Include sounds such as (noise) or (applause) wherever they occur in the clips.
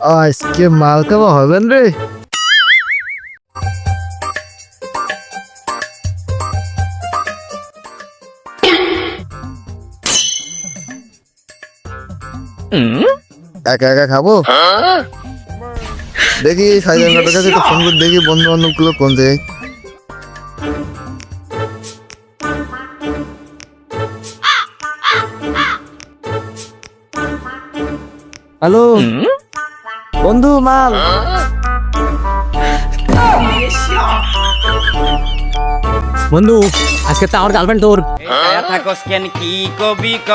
আজকে মাল খাওয়া হবেন রে। একা একা খাব? দেখি সাইজন কাটার কাছে একটু ফোন করে দেখি বন্ধু বান্ধবগুলো কোন জায়গায়। হ্যালো। বন্ধু মাল। বন্ধু আজকে তো আমার গার্লফ্রেন্ড তোর। ছায়া থাকস কেন কি কবি ক?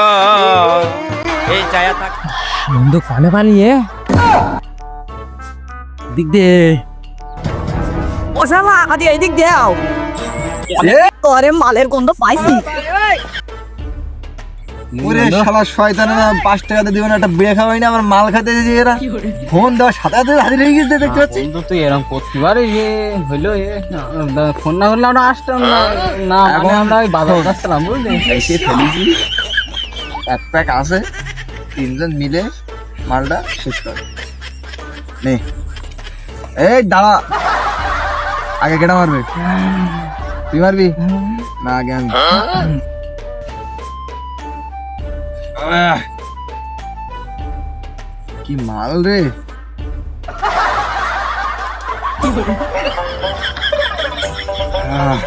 এই ছায়া থাক বন্ধু কানে পালিয়ে দিক দে ও শালা আদি এদিক দাও তোরে মালের গন্ধ পাইছি। ওরে শালা শয়তানেরা পাঁচ টাকাতে দিবেন একটা বিয়ে খাওয়াই না আমার মাল খেতে দিয়েছে এরা। ফোন দেওয়া সাথে সাথে হাজির হয়ে গেছে দেখতে পাচ্ছি। বন্ধু তুই এরকম প্রতিবার ইয়ে হইল এ ফোন না করলে আমরা আসতাম না না মানে আমরা ওই বাধা উঠাচ্ছিলাম বুঝলি? এসে ফেলেছি। এক প্যাক আছে তিনজন মিলে মালটা শেষ করে। নে। এই দাঁড়া। আগে কেটা মারবে। তুই মারবি? না আগে আমি! কি মাল রে আহ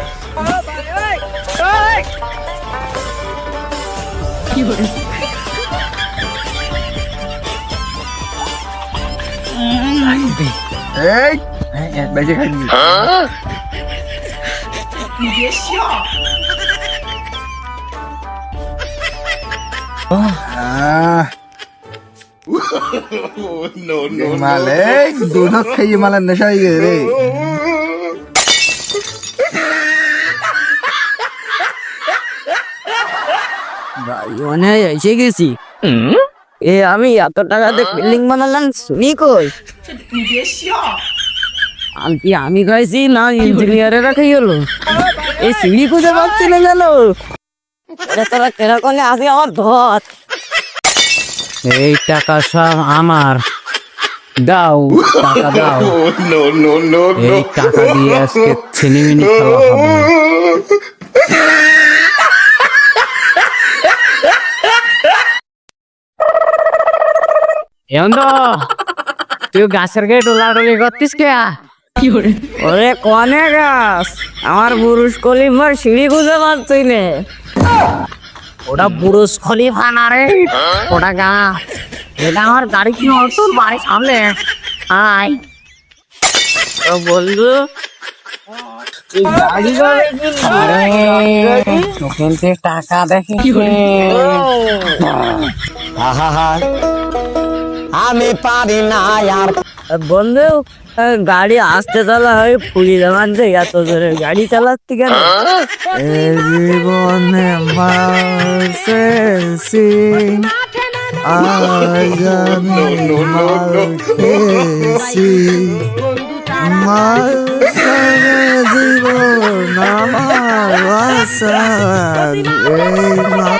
এই বেঁচে খাইনি আহ। মাল দুধ মালের নেশা হয়ে গেছে রে। মানে এসে গেছি। এ আমি এত টাকাতে বিল্ডিং বানালাম শুনি কই? আমি কি আমি খাইছি না ইঞ্জিনিয়ারেরা খাই হলো? এই সিঁড়ি খুঁজে পাচ্ছি না জানো তোরা কেনা আজকে আমার ধর। এই টাকা সব আমার। দাও টাকা দাও। (laughs) এই টাকা দিয়ে আজকে ছিনিমিনি খেলা হবে। এমন তো তুই গাছের গায়ে ডোলাডলি করতিস কে? ওরে কনে গাছ? আমার পুরুষ কলিমার সিঁড়ি খুঁজে পাচ্ছি না। ওটা পুরুষ খলিফা না রে। ওটা গা। এটা আমার গাড়ি কি তোর বাড়ির সামনে। আয়। তো বন্ধু। টাকা দেখি আমি পারি না বন্ধু গাড়ি আসতে চালা হয় পুলি দেওয়ান যে এত জোরে গাড়ি চালাচ্ছি কেন? জীবনে মাসেছি আজ আমি মাল ছাড়া জীবন আমার আশা এই মা-